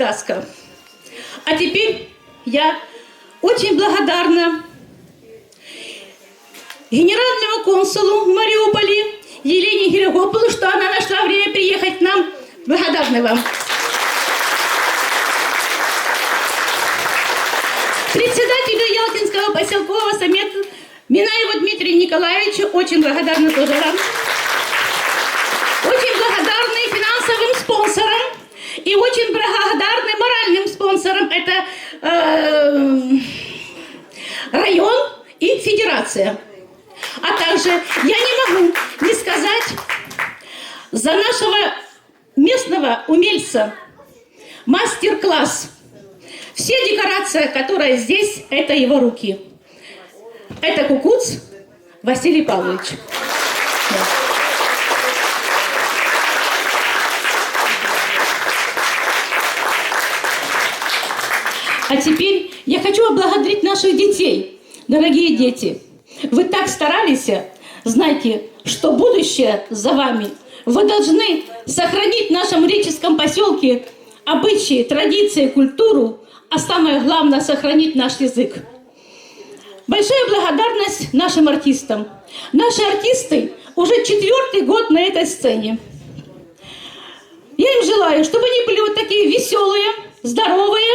Таска. А теперь я очень благодарна генеральному консулу в Мариуполе Елене Герегополу, что она нашла время приехать к нам. Благодарны вам. Председателю Ялтинского поселкового совета Минаеву Дмитрию Николаевичу очень благодарна тоже вам. Очень благодарны финансовым спонсорам и очень благодарны моральным спонсорам. Это э, район и федерация. А также я не могу не сказать за нашего местного умельца мастер-класс. Все декорация, которая здесь, это его руки. Это кукуц Василий Павлович. А теперь я хочу поблагодарить наших детей. Дорогие дети, вы так старались, знайте, что будущее за вами. Вы должны сохранить в нашем реческом поселке обычаи, традиции, культуру, а самое главное, сохранить наш язык. Большая благодарность нашим артистам. Наши артисты уже четвертый год на этой сцене. Я им желаю, чтобы они были вот такие веселые, здоровые,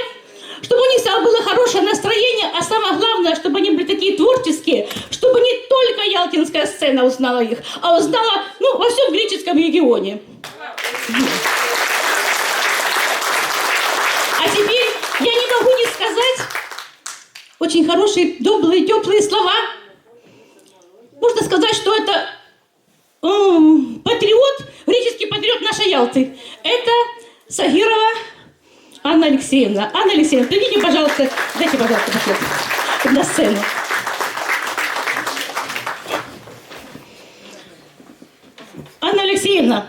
чтобы у них было хорошее настроение, а самое главное, чтобы они были такие творческие, чтобы не только Ялтинская сцена узнала их, а узнала ну, во всем греческом регионе. А теперь я не могу не сказать очень хорошие, добрые, теплые слова. Можно сказать, что это патриот, греческий патриот нашей Ялты. Это Сагирова Анна Алексеевна. Анна Алексеевна, придите, пожалуйста, дайте, пожалуйста, буклет на сцену. Анна Алексеевна,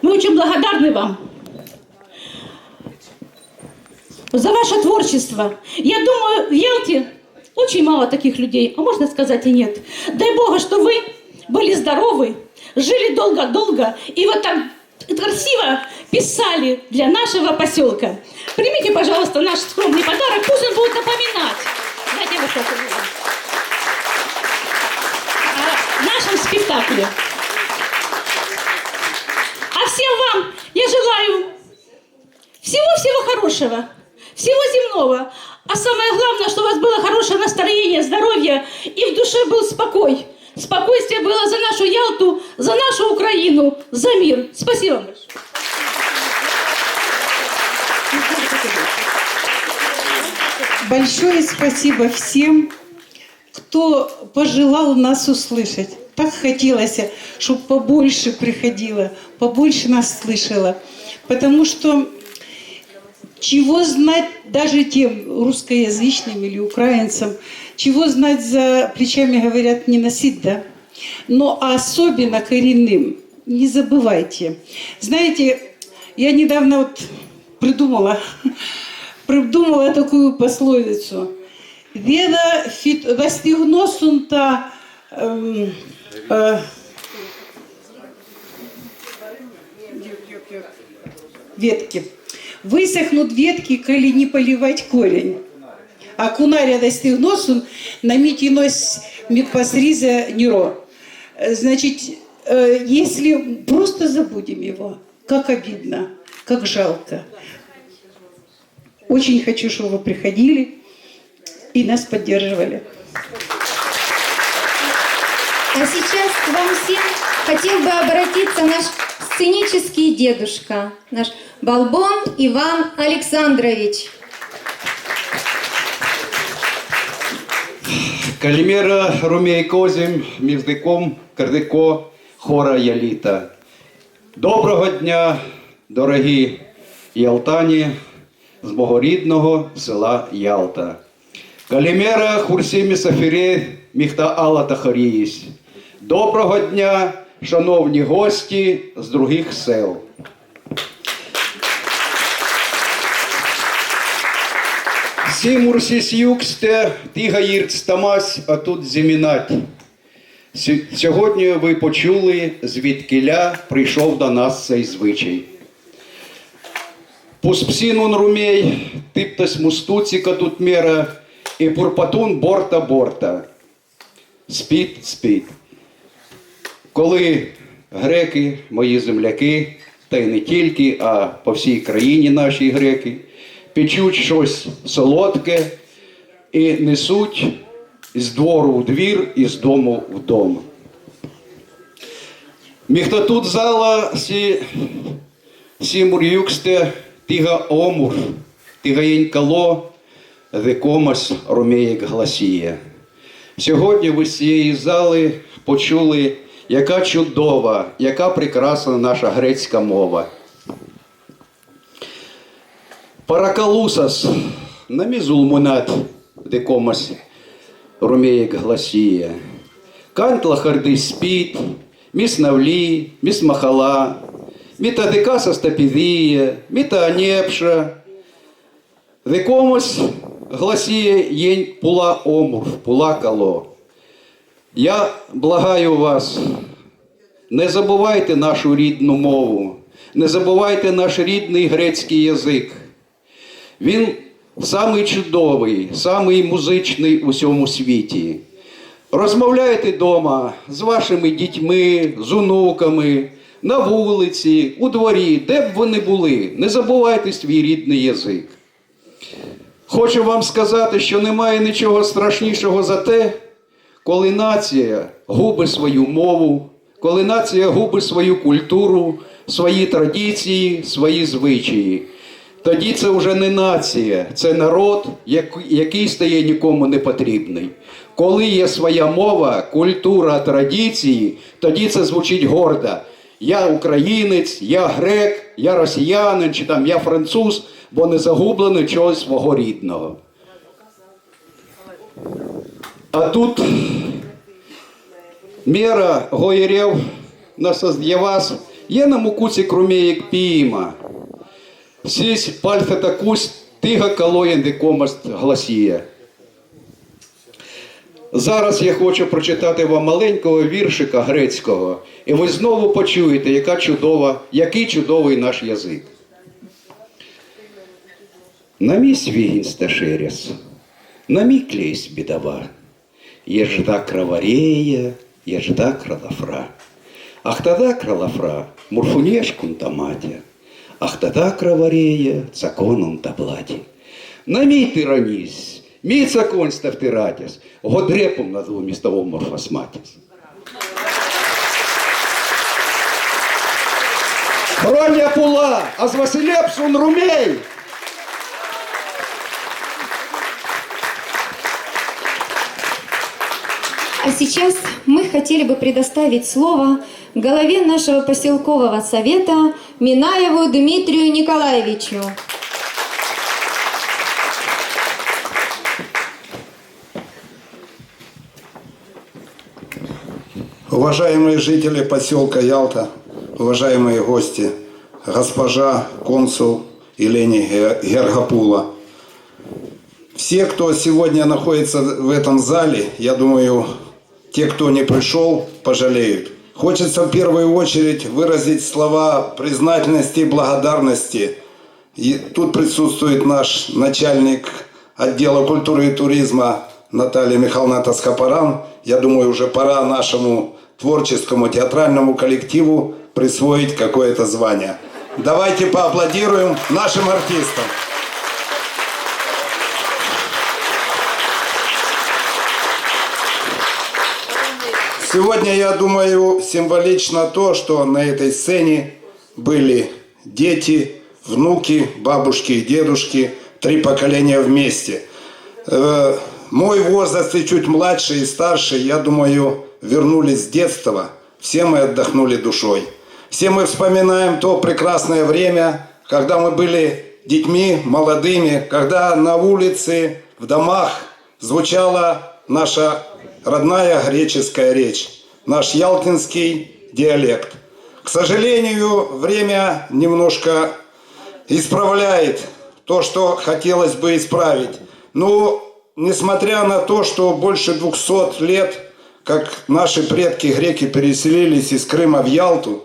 мы очень благодарны вам за ваше творчество. Я думаю, в Ялте очень мало таких людей, а можно сказать и нет. Дай Бога, что вы были здоровы, жили долго-долго, и вот так красиво писали для нашего поселка. Примите, пожалуйста, наш скромный подарок, пусть он будет напоминать. Дайте это о нашем спектакле. А всем вам я желаю всего-всего хорошего, всего земного. А самое главное, что у вас было хорошее настроение, здоровье, и в душе был спокой. Спокойствие было за нашу Ялту, за нашу Украину, за мир. Спасибо вам большое. Большое спасибо всем, кто пожелал нас услышать. Так хотелось, чтобы побольше приходило, побольше нас слышало. Потому что чего знать даже тем русскоязычным или украинцам, чего знать за плечами, говорят, не носить, да? Но особенно коренным, не забывайте. Знаете, я недавно вот придумала, придумала такую пословицу. Веда фит вастигносунта эм, э, ветки. Высохнут ветки, коли не поливать корень. А кунаря достигносун на митинос митпасриза неро. Э, Значит, э, если просто забудем его, как обидно, как жалко. Очень хочу, чтобы вы приходили и нас поддерживали. А сейчас к вам всем хотел бы обратиться наш сценический дедушка, наш Балбон Иван Александрович. Калімера Румійкозім, мівздиком Кардико, хора Яліта. Доброго дня, дорогі ялтані з мого рідного села Ялта. Калімера Хурсімі Сафірє Міхта Алла Тахаріїсь. Доброго дня, шановні гості з других сел. Сімурсіс юксте, тигаїрц тамась, а тут зімінать. Сьогодні ви почули, звідкиля прийшов до нас цей звичай. Пуспсинун румей, типтась мустуцика тут мера, і пурпатун борта борта. Спіть, спіть. Коли греки, мої земляки, та й не тільки, а по всій країні наші греки, печуть щось солодке і несуть з двору в двір і з дому в дом. Міхто тут зала сі, сі мур'юксте тига омур, тига єнькало, декомас ромеєк гласіє. Сьогодні ви з цієї зали почули, яка чудова, яка прекрасна наша грецька мова. Паракалусас, намізулмунат, декомас ромеєк гласіє. Кантла харди спіт, міс навлі, міс махала, міта декаса стапідія, міта анепша, Декомусь гласіє єнь пула омур, пула кало. Я благаю вас, не забувайте нашу рідну мову, не забувайте наш рідний грецький язик. Він самий чудовий, самий музичний у всьому світі. Розмовляйте вдома з вашими дітьми, з онуками, на вулиці, у дворі, де б ви не були. Не забувайте свій рідний язик. Хочу вам сказати, що немає нічого страшнішого за те, коли нація губить свою мову, коли нація губить свою культуру, свої традиції, свої звичаї. Тоді це вже не нація, це народ, який стає нікому не потрібний. Коли є своя мова, культура, традиції, тоді це звучить гордо. Я українець, я грек, я росіянин чи там я француз, бо не загублено чогось свого рідного. А тут мера гоєрів на вас є на мукуці крумєєк піма. Сісь пальфа такусь тига калоєн декомаст гласіє. Зараз я хочу прочитати вам маленького віршика грецького, і ви знову почуєте, яка чудова, який чудовий наш язик. На мій свігін сташеряс, на мій клейсь бідова, ежда кроварея, ежда кралафра. Ах тада кралафра, мурфунешкун таматя, ах тада кроварея, цаконун таблаті. На мій тиранісь, мій цаконь ставтиратяс, годрепом на двомістовому морфосматяс. Броня пула, а з Василепсун румей! А сейчас мы хотели бы предоставить слово главе нашего поселкового совета Минаеву Дмитрию Николаевичу. Уважаемые жители поселка Ялта, уважаемые гости, госпожа консул Елени Ге- Гергапула, все, кто сегодня находится в этом зале, я думаю, те, кто не пришел, пожалеют. Хочется в первую очередь выразить слова признательности и благодарности. И тут присутствует наш начальник отдела культуры и туризма Наталья Михайловна Таскапаран. Я думаю, уже пора нашему творческому театральному коллективу присвоить какое-то звание. Давайте поаплодируем нашим артистам. Сегодня, я думаю, символично то, что на этой сцене были дети, внуки, бабушки и дедушки, три поколения вместе. Э, Мой возраст и чуть младше и старше, я думаю, вернулись с детства. Все мы отдохнули душой. Все мы вспоминаем то прекрасное время, когда мы были детьми, молодыми, когда на улице, в домах звучала наша родная греческая речь, наш ялтинский диалект. К сожалению, время немножко исправляет то, что хотелось бы исправить. Но, несмотря на то, что больше 200 лет, как наши предки греки переселились из Крыма в Ялту,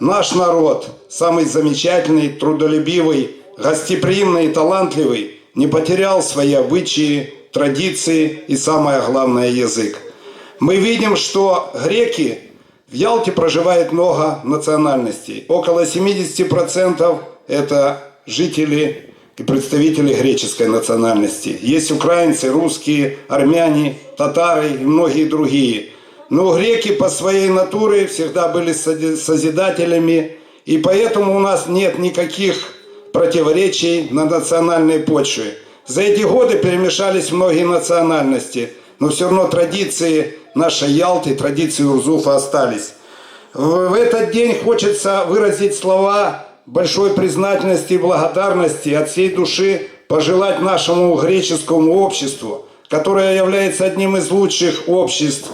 наш народ, самый замечательный, трудолюбивый гостеприимный и талантливый, не потерял свои обычаи, традиции и, самое главное, язык. Мы видим, что греки в Ялте проживает много национальностей. Около 70% это жители и представители греческой национальности. Есть украинцы, русские, армяне, татары и многие другие. Но греки по своей натуре всегда были сози- созидателями, и поэтому у нас нет никаких противоречий на национальной почве. За эти годы перемешались многие национальности, но все равно традиции нашей Ялты, традиции Урзуфа остались. В этот день хочется выразить слова большой признательности и благодарности от всей души пожелать нашему греческому обществу, которое является одним из лучших обществ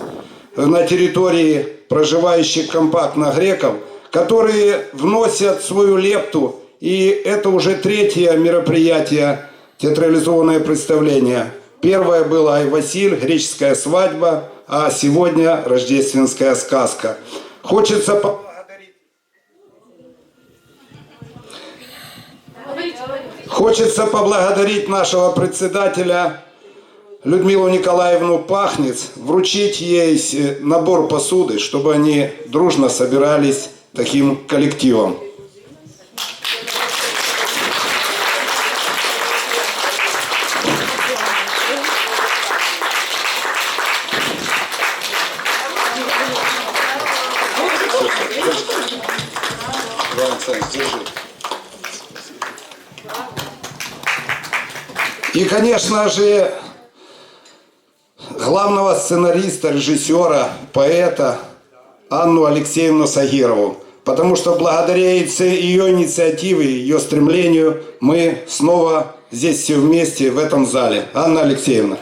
на территории проживающих компактно греков, которые вносят свою лепту, и это уже третье мероприятие, театрализованное представление. Первое было Ай Василь, греческая свадьба, а сегодня рождественская сказка. Хочется поблагодарить Хочется поблагодарить нашего председателя Людмилу Николаевну Пахнец, вручить ей набор посуды, чтобы они дружно собирались таким коллективом. И, конечно же, главного сценариста, режиссера, поэта Анну Алексеевну Сагирову. Потому что благодаря ее инициативе, ее стремлению мы снова здесь все вместе в этом зале. Анна Алексеевна.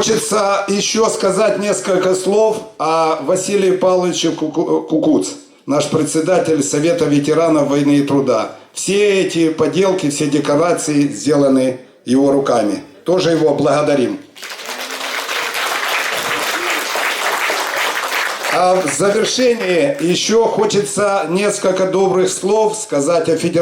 Хочется еще сказать несколько слов о Василии Павловиче Куку- Кукуц, наш председатель Совета ветеранов войны и труда. Все эти поделки, все декорации сделаны его руками. Тоже его благодарим. А в завершении еще хочется несколько добрых слов сказать о федерации.